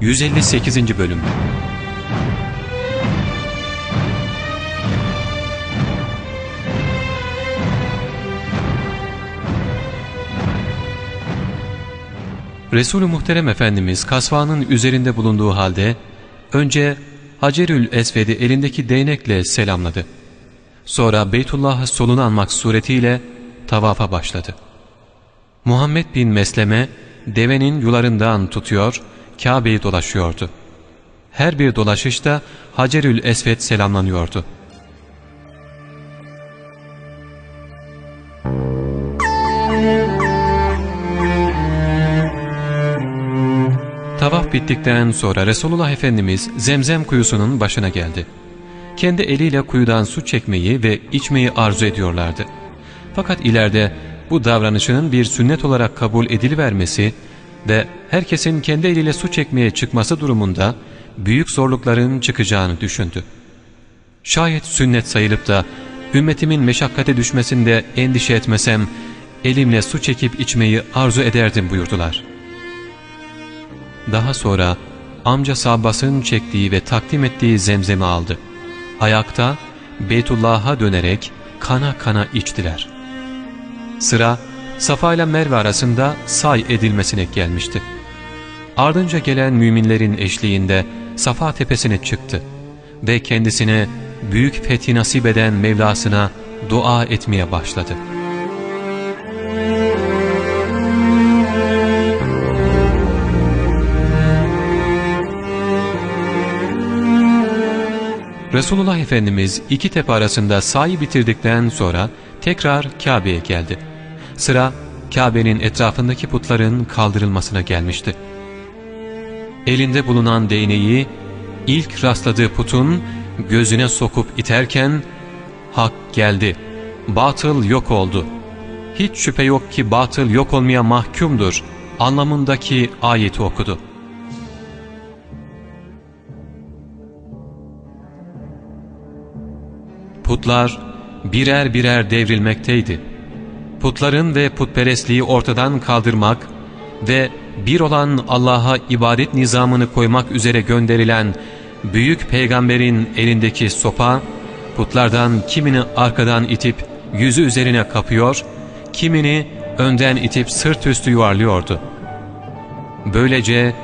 158. Bölüm Resul-ü Muhterem Efendimiz kasvanın üzerinde bulunduğu halde önce Hacerül Esved'i elindeki değnekle selamladı. Sonra Beytullah'ı solunu almak suretiyle tavafa başladı. Muhammed bin Mesleme devenin yularından tutuyor, Kabe'yi dolaşıyordu. Her bir dolaşışta Hacerül Esved selamlanıyordu. Tavaf bittikten sonra Resulullah Efendimiz Zemzem kuyusunun başına geldi. Kendi eliyle kuyudan su çekmeyi ve içmeyi arzu ediyorlardı. Fakat ileride bu davranışının bir sünnet olarak kabul edilivermesi ve herkesin kendi eliyle su çekmeye çıkması durumunda büyük zorlukların çıkacağını düşündü. Şayet sünnet sayılıp da ümmetimin meşakkate düşmesinde endişe etmesem elimle su çekip içmeyi arzu ederdim buyurdular. Daha sonra amca Abbas'ın çektiği ve takdim ettiği zemzemi aldı. Ayakta Beytullah'a dönerek kana kana içtiler. Sıra Safa ile Merve arasında say edilmesine gelmişti. Ardınca gelen müminlerin eşliğinde Safa tepesine çıktı ve kendisine büyük fethi nasip eden Mevlasına dua etmeye başladı. Resulullah Efendimiz iki tepe arasında sahi bitirdikten sonra tekrar Kabe'ye geldi. Sıra Kabe'nin etrafındaki putların kaldırılmasına gelmişti. Elinde bulunan değneği ilk rastladığı putun gözüne sokup iterken hak geldi, batıl yok oldu. Hiç şüphe yok ki batıl yok olmaya mahkumdur anlamındaki ayeti okudu. Putlar birer birer devrilmekteydi. Putların ve putperestliği ortadan kaldırmak ve bir olan Allah'a ibadet nizamını koymak üzere gönderilen büyük peygamberin elindeki sopa, putlardan kimini arkadan itip yüzü üzerine kapıyor, kimini önden itip sırt üstü yuvarlıyordu. Böylece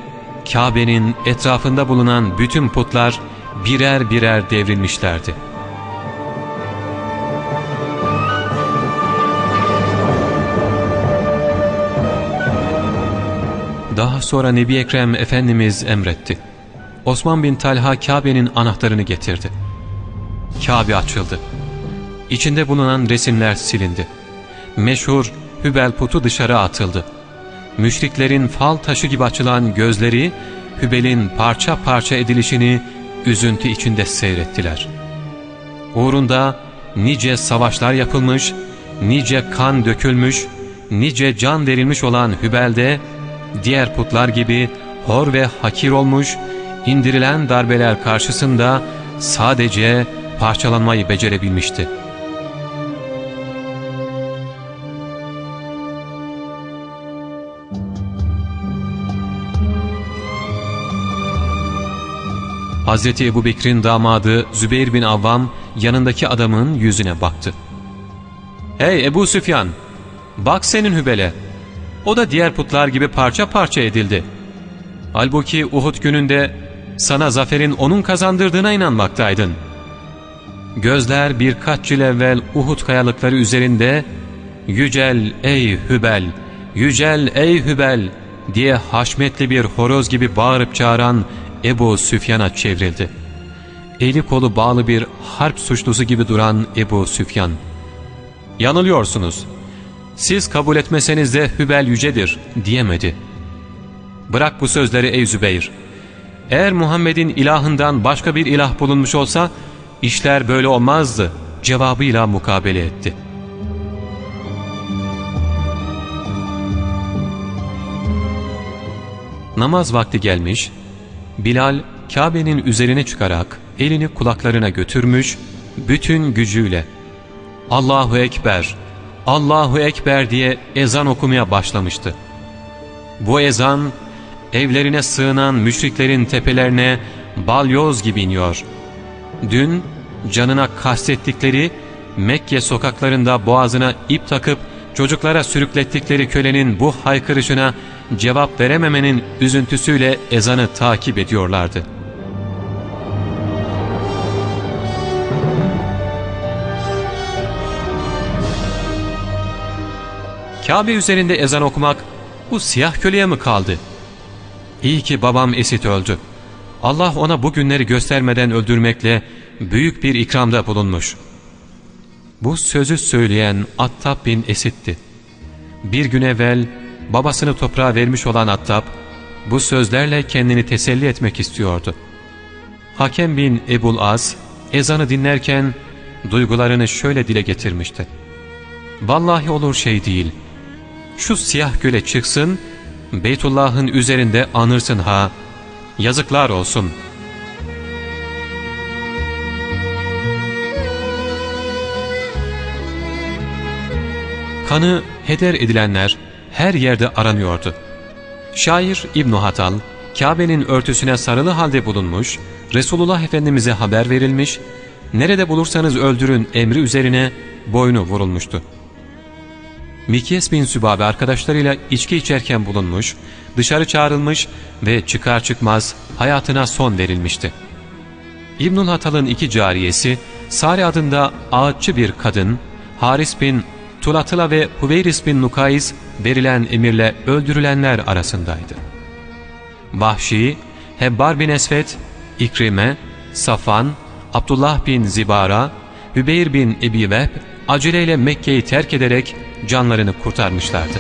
Kabe'nin etrafında bulunan bütün putlar birer birer devrilmişlerdi. Daha sonra Nebi Ekrem Efendimiz emretti. Osman bin Talha Kabe'nin anahtarını getirdi. Kabe açıldı. İçinde bulunan resimler silindi. Meşhur Hübel putu dışarı atıldı. Müşriklerin fal taşı gibi açılan gözleri Hübel'in parça parça edilişini üzüntü içinde seyrettiler. Uğrunda nice savaşlar yapılmış, nice kan dökülmüş, nice can verilmiş olan Hübel'de diğer putlar gibi hor ve hakir olmuş, indirilen darbeler karşısında sadece parçalanmayı becerebilmişti. Hz. Ebu Bekir'in damadı Zübeyir bin Avvam yanındaki adamın yüzüne baktı. ''Hey Ebu Süfyan, bak senin hübele.'' O da diğer putlar gibi parça parça edildi. Halbuki Uhud gününde sana zaferin onun kazandırdığına inanmaktaydın. Gözler birkaç yıl evvel Uhud kayalıkları üzerinde ''Yücel ey Hübel, yücel ey Hübel'' diye haşmetli bir horoz gibi bağırıp çağıran Ebu Süfyan'a çevrildi. Eli kolu bağlı bir harp suçlusu gibi duran Ebu Süfyan. ''Yanılıyorsunuz.'' Siz kabul etmeseniz de Hübel yücedir diyemedi. Bırak bu sözleri ey Zübeyir. Eğer Muhammed'in ilahından başka bir ilah bulunmuş olsa işler böyle olmazdı cevabıyla mukabele etti. Namaz vakti gelmiş, Bilal Kabe'nin üzerine çıkarak elini kulaklarına götürmüş, bütün gücüyle ''Allahu Ekber, Allahu Ekber diye ezan okumaya başlamıştı. Bu ezan evlerine sığınan müşriklerin tepelerine balyoz gibi iniyor. Dün canına kastettikleri Mekke sokaklarında boğazına ip takıp çocuklara sürüklettikleri kölenin bu haykırışına cevap verememenin üzüntüsüyle ezanı takip ediyorlardı. Kabe üzerinde ezan okumak bu siyah köleye mi kaldı? İyi ki babam esit öldü. Allah ona bu günleri göstermeden öldürmekle büyük bir ikramda bulunmuş. Bu sözü söyleyen Attab bin Esit'ti. Bir gün evvel babasını toprağa vermiş olan Attab, bu sözlerle kendini teselli etmek istiyordu. Hakem bin Ebul Az, ezanı dinlerken duygularını şöyle dile getirmişti. Vallahi olur şey değil. Şu siyah göle çıksın, Beytullah'ın üzerinde anırsın ha. Yazıklar olsun. Kanı heder edilenler her yerde aranıyordu. Şair İbn Hatal, Kabe'nin örtüsüne sarılı halde bulunmuş, Resulullah Efendimiz'e haber verilmiş, nerede bulursanız öldürün emri üzerine boynu vurulmuştu. Mikyes bin Sübabe arkadaşlarıyla içki içerken bulunmuş, dışarı çağrılmış ve çıkar çıkmaz hayatına son verilmişti. İbnül Hatal'ın iki cariyesi, Sari adında ağaççı bir kadın, Haris bin Tulatıla ve Huveyris bin Nukayz verilen emirle öldürülenler arasındaydı. Vahşi, Hebbar bin Esvet, İkrime, Safan, Abdullah bin Zibara, Hübeyr bin Ebi Vehb aceleyle Mekke'yi terk ederek canlarını kurtarmışlardı.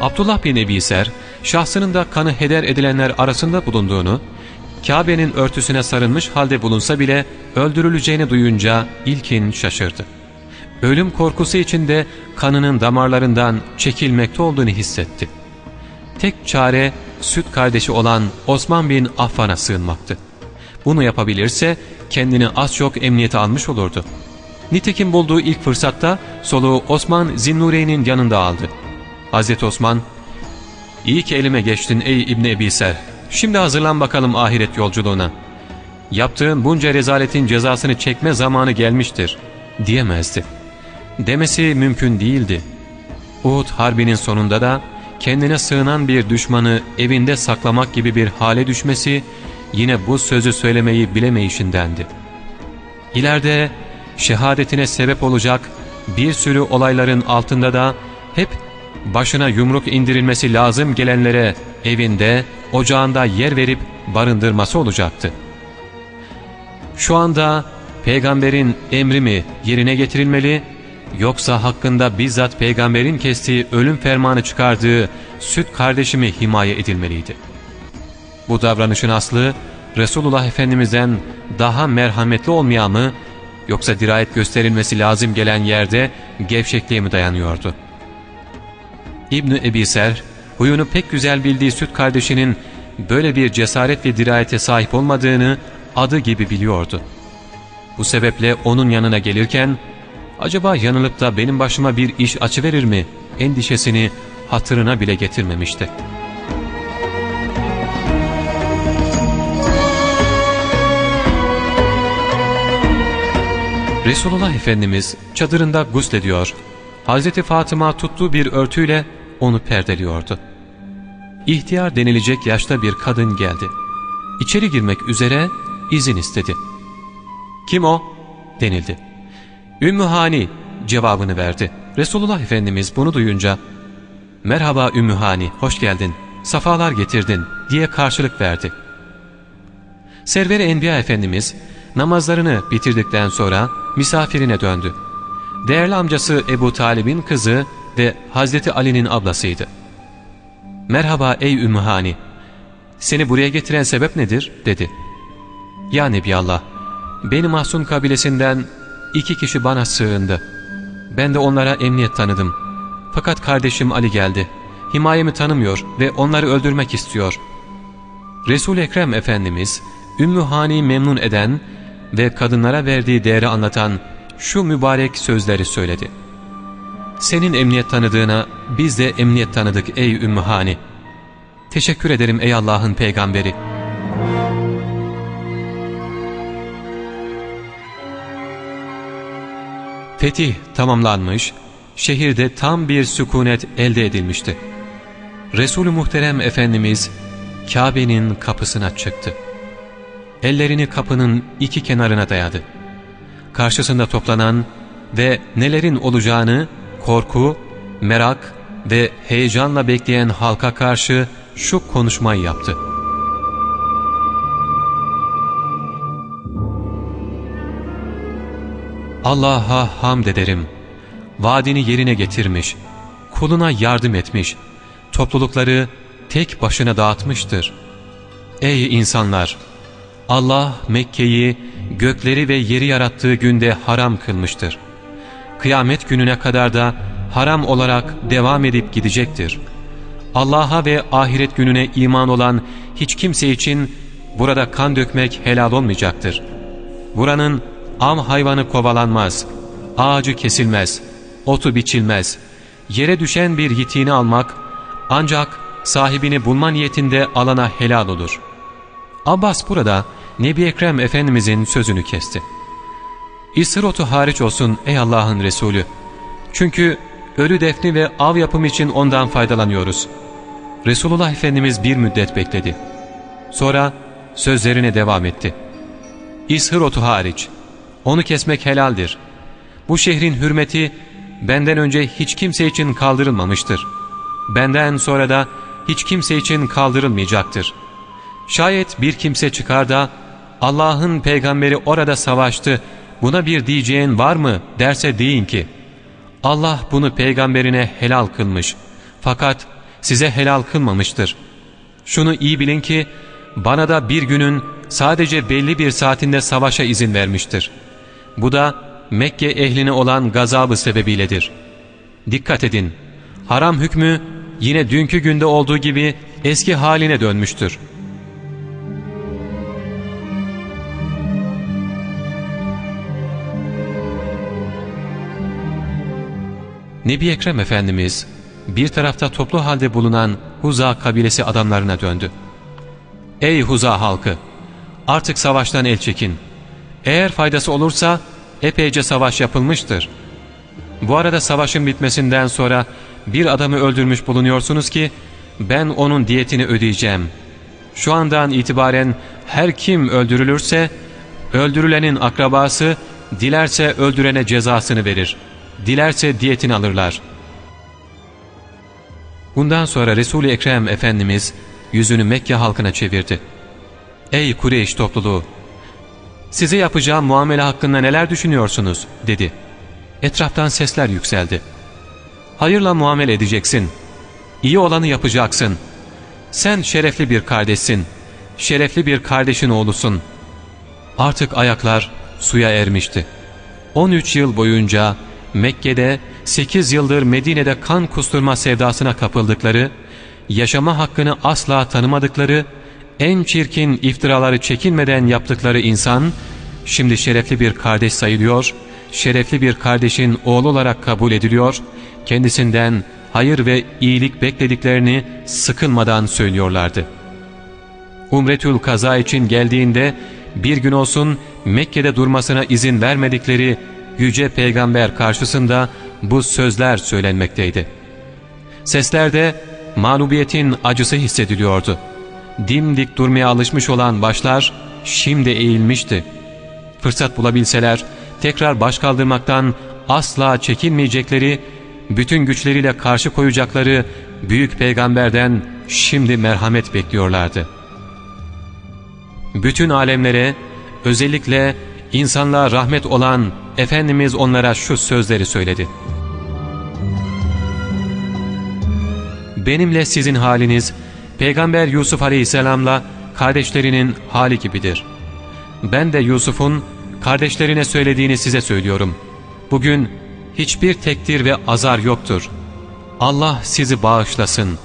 Abdullah bin Ebi Ser, şahsının da kanı heder edilenler arasında bulunduğunu, Kabe'nin örtüsüne sarılmış halde bulunsa bile öldürüleceğini duyunca ilkin şaşırdı. Ölüm korkusu içinde kanının damarlarından çekilmekte olduğunu hissetti. Tek çare süt kardeşi olan Osman bin Affan'a sığınmaktı. Bunu yapabilirse kendini az çok emniyete almış olurdu. Nitekim bulduğu ilk fırsatta soluğu Osman Zinnureyn'in yanında aldı. Hazreti Osman, ''İyi ki elime geçtin ey İbni Ebi Ser. Şimdi hazırlan bakalım ahiret yolculuğuna. Yaptığın bunca rezaletin cezasını çekme zamanı gelmiştir.'' diyemezdi. Demesi mümkün değildi. Uhud harbinin sonunda da kendine sığınan bir düşmanı evinde saklamak gibi bir hale düşmesi yine bu sözü söylemeyi bilemeyişindendi. İleride şehadetine sebep olacak bir sürü olayların altında da hep başına yumruk indirilmesi lazım gelenlere evinde, ocağında yer verip barındırması olacaktı. Şu anda peygamberin emri mi yerine getirilmeli yoksa hakkında bizzat peygamberin kestiği ölüm fermanı çıkardığı süt kardeşimi himaye edilmeliydi. Bu davranışın aslı Resulullah Efendimiz'den daha merhametli olmaya mı yoksa dirayet gösterilmesi lazım gelen yerde gevşekliğe mi dayanıyordu? İbni Ebi huyunu pek güzel bildiği süt kardeşinin böyle bir cesaret ve dirayete sahip olmadığını adı gibi biliyordu. Bu sebeple onun yanına gelirken, acaba yanılıp da benim başıma bir iş açıverir mi endişesini hatırına bile getirmemişti. Resulullah Efendimiz çadırında guslediyor, Hazreti Fatıma tuttuğu bir örtüyle onu perdeliyordu. İhtiyar denilecek yaşta bir kadın geldi. İçeri girmek üzere izin istedi. ''Kim o?'' denildi. ''Ümmü Hani'' cevabını verdi. Resulullah Efendimiz bunu duyunca ''Merhaba Ümmü Hani, hoş geldin, safalar getirdin.'' diye karşılık verdi. Server-i Enbiya Efendimiz namazlarını bitirdikten sonra misafirine döndü. Değerli amcası Ebu Talib'in kızı ve Hazreti Ali'nin ablasıydı. ''Merhaba ey Ümmü Hani, seni buraya getiren sebep nedir?'' dedi. ''Ya Nebiyallah, beni Mahsun kabilesinden iki kişi bana sığındı. Ben de onlara emniyet tanıdım. Fakat kardeşim Ali geldi. Himayemi tanımıyor ve onları öldürmek istiyor.'' Resul-i Ekrem Efendimiz, Ümmü Hani'yi memnun eden ve kadınlara verdiği değeri anlatan şu mübarek sözleri söyledi. Senin emniyet tanıdığına biz de emniyet tanıdık ey Ümmühani. Teşekkür ederim ey Allah'ın peygamberi. Fetih tamamlanmış, şehirde tam bir sükunet elde edilmişti. Resul-ü Muhterem Efendimiz Kabe'nin kapısına çıktı. Ellerini kapının iki kenarına dayadı. Karşısında toplanan ve nelerin olacağını korku, merak ve heyecanla bekleyen halka karşı şu konuşmayı yaptı. Allah'a hamd ederim. Vaadini yerine getirmiş, kuluna yardım etmiş, toplulukları tek başına dağıtmıştır. Ey insanlar! Allah Mekke'yi, gökleri ve yeri yarattığı günde haram kılmıştır. Kıyamet gününe kadar da haram olarak devam edip gidecektir. Allah'a ve ahiret gününe iman olan hiç kimse için burada kan dökmek helal olmayacaktır. Buranın am hayvanı kovalanmaz, ağacı kesilmez, otu biçilmez, yere düşen bir yitiğini almak ancak sahibini bulma niyetinde alana helal olur. Abbas burada Nebi Ekrem Efendimizin sözünü kesti. İsır otu hariç olsun ey Allah'ın Resulü. Çünkü ölü defni ve av yapımı için ondan faydalanıyoruz. Resulullah Efendimiz bir müddet bekledi. Sonra sözlerine devam etti. İshır otu hariç. Onu kesmek helaldir. Bu şehrin hürmeti benden önce hiç kimse için kaldırılmamıştır. Benden sonra da hiç kimse için kaldırılmayacaktır. Şayet bir kimse çıkar da Allah'ın peygamberi orada savaştı, buna bir diyeceğin var mı derse deyin ki, Allah bunu peygamberine helal kılmış fakat size helal kılmamıştır. Şunu iyi bilin ki bana da bir günün sadece belli bir saatinde savaşa izin vermiştir. Bu da Mekke ehline olan gazabı sebebiyledir. Dikkat edin, haram hükmü yine dünkü günde olduğu gibi eski haline dönmüştür. Nebi Ekrem Efendimiz bir tarafta toplu halde bulunan Huza kabilesi adamlarına döndü. Ey Huza halkı! Artık savaştan el çekin. Eğer faydası olursa epeyce savaş yapılmıştır. Bu arada savaşın bitmesinden sonra bir adamı öldürmüş bulunuyorsunuz ki ben onun diyetini ödeyeceğim. Şu andan itibaren her kim öldürülürse öldürülenin akrabası dilerse öldürene cezasını verir. Dilerse diyetini alırlar. Bundan sonra Resul-i Ekrem Efendimiz yüzünü Mekke halkına çevirdi. Ey Kureyş topluluğu! Size yapacağım muamele hakkında neler düşünüyorsunuz? dedi. Etraftan sesler yükseldi. Hayırla muamele edeceksin. İyi olanı yapacaksın. Sen şerefli bir kardeşsin. Şerefli bir kardeşin oğlusun. Artık ayaklar suya ermişti. 13 yıl boyunca Mekke'de 8 yıldır Medine'de kan kusturma sevdasına kapıldıkları, yaşama hakkını asla tanımadıkları, en çirkin iftiraları çekinmeden yaptıkları insan, şimdi şerefli bir kardeş sayılıyor, şerefli bir kardeşin oğlu olarak kabul ediliyor, kendisinden hayır ve iyilik beklediklerini sıkılmadan söylüyorlardı. Umretül kaza için geldiğinde bir gün olsun Mekke'de durmasına izin vermedikleri Yüce Peygamber karşısında bu sözler söylenmekteydi. Seslerde mağlubiyetin acısı hissediliyordu. Dimdik durmaya alışmış olan başlar şimdi eğilmişti. Fırsat bulabilseler tekrar baş kaldırmaktan asla çekinmeyecekleri, bütün güçleriyle karşı koyacakları büyük peygamberden şimdi merhamet bekliyorlardı. Bütün alemlere özellikle insanlığa rahmet olan Efendimiz onlara şu sözleri söyledi. Benimle sizin haliniz Peygamber Yusuf Aleyhisselam'la kardeşlerinin hali gibidir. Ben de Yusuf'un kardeşlerine söylediğini size söylüyorum. Bugün hiçbir tekdir ve azar yoktur. Allah sizi bağışlasın.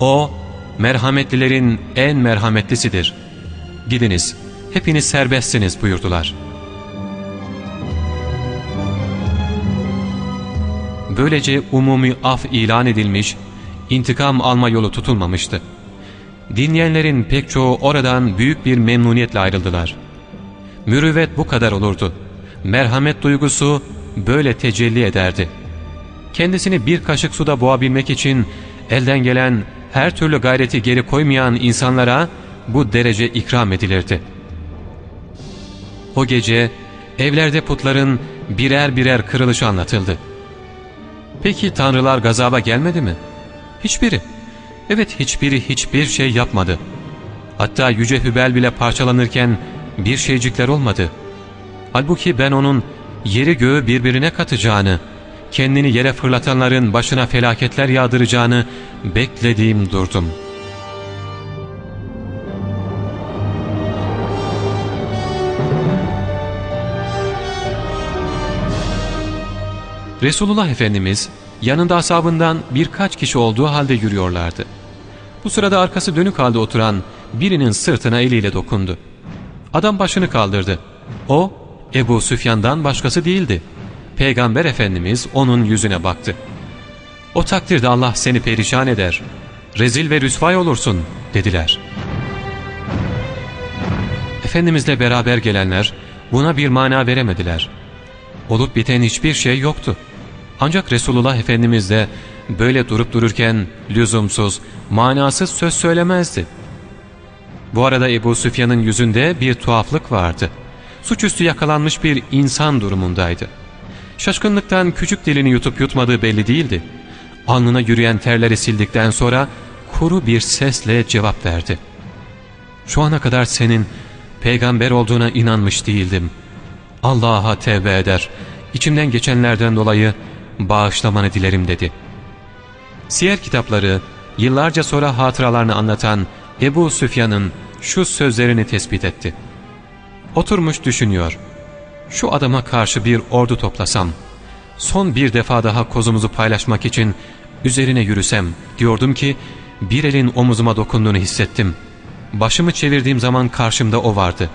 O, merhametlilerin en merhametlisidir. Gidiniz, hepiniz serbestsiniz buyurdular.'' böylece umumi af ilan edilmiş, intikam alma yolu tutulmamıştı. Dinleyenlerin pek çoğu oradan büyük bir memnuniyetle ayrıldılar. Mürüvvet bu kadar olurdu. Merhamet duygusu böyle tecelli ederdi. Kendisini bir kaşık suda boğabilmek için elden gelen her türlü gayreti geri koymayan insanlara bu derece ikram edilirdi. O gece evlerde putların birer birer kırılışı anlatıldı. Peki tanrılar gazaba gelmedi mi? Hiçbiri. Evet hiçbiri hiçbir şey yapmadı. Hatta Yüce Hübel bile parçalanırken bir şeycikler olmadı. Halbuki ben onun yeri göğü birbirine katacağını, kendini yere fırlatanların başına felaketler yağdıracağını beklediğim durdum. Resulullah Efendimiz yanında asabından birkaç kişi olduğu halde yürüyorlardı. Bu sırada arkası dönük halde oturan birinin sırtına eliyle dokundu. Adam başını kaldırdı. O Ebu Süfyan'dan başkası değildi. Peygamber Efendimiz onun yüzüne baktı. O takdirde Allah seni perişan eder, rezil ve rüsvay olursun dediler. Efendimizle beraber gelenler buna bir mana veremediler. Olup biten hiçbir şey yoktu. Ancak Resulullah Efendimiz de böyle durup dururken lüzumsuz, manasız söz söylemezdi. Bu arada Ebu Süfyan'ın yüzünde bir tuhaflık vardı. Suçüstü yakalanmış bir insan durumundaydı. Şaşkınlıktan küçük dilini yutup yutmadığı belli değildi. Alnına yürüyen terleri sildikten sonra kuru bir sesle cevap verdi. Şu ana kadar senin peygamber olduğuna inanmış değildim. Allah'a tevbe eder, içimden geçenlerden dolayı bağışlamanı dilerim dedi. Siyer kitapları yıllarca sonra hatıralarını anlatan Ebu Süfyan'ın şu sözlerini tespit etti. Oturmuş düşünüyor. Şu adama karşı bir ordu toplasam, son bir defa daha kozumuzu paylaşmak için üzerine yürüsem diyordum ki bir elin omuzuma dokunduğunu hissettim. Başımı çevirdiğim zaman karşımda o vardı.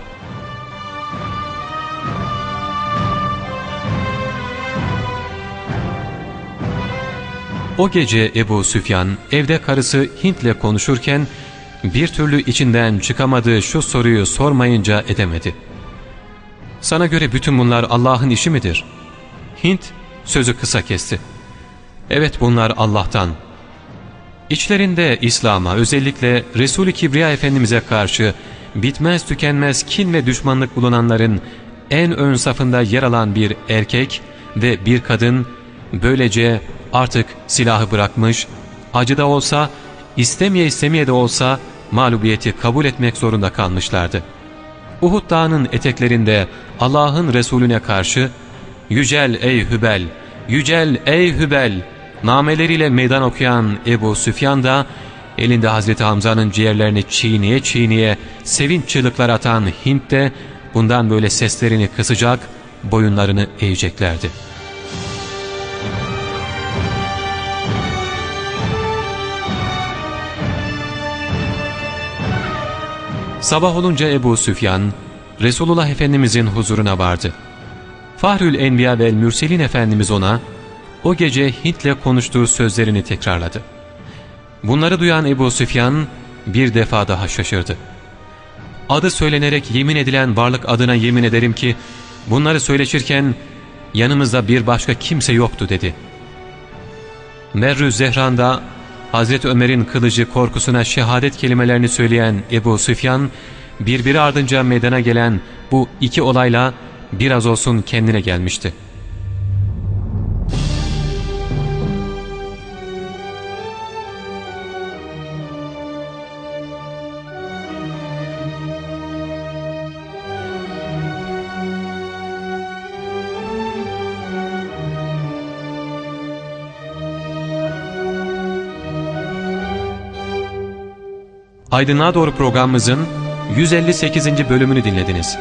O gece Ebu Süfyan evde karısı Hint'le konuşurken bir türlü içinden çıkamadığı şu soruyu sormayınca edemedi. Sana göre bütün bunlar Allah'ın işi midir? Hint sözü kısa kesti. Evet bunlar Allah'tan. İçlerinde İslam'a özellikle Resul-i Kibriya Efendimiz'e karşı bitmez tükenmez kin ve düşmanlık bulunanların en ön safında yer alan bir erkek ve bir kadın böylece artık silahı bırakmış, acı da olsa, istemeye istemeye de olsa mağlubiyeti kabul etmek zorunda kalmışlardı. Uhud dağının eteklerinde Allah'ın Resulüne karşı ''Yücel ey Hübel, yücel ey Hübel'' nameleriyle meydan okuyan Ebu Süfyan da elinde Hazreti Hamza'nın ciğerlerini çiğniye çiğniye sevinç çığlıklar atan Hint de bundan böyle seslerini kısacak, boyunlarını eğeceklerdi. Sabah olunca Ebu Süfyan, Resulullah Efendimizin huzuruna vardı. Fahrül Enbiya ve Mürselin Efendimiz ona, o gece Hint'le konuştuğu sözlerini tekrarladı. Bunları duyan Ebu Süfyan bir defa daha şaşırdı. Adı söylenerek yemin edilen varlık adına yemin ederim ki, bunları söyleşirken yanımızda bir başka kimse yoktu dedi. Merrü Zehran'da Hazreti Ömer'in kılıcı korkusuna şehadet kelimelerini söyleyen Ebu Süfyan, birbiri ardınca meydana gelen bu iki olayla biraz olsun kendine gelmişti. Aydınlığa Doğru programımızın 158. bölümünü dinlediniz.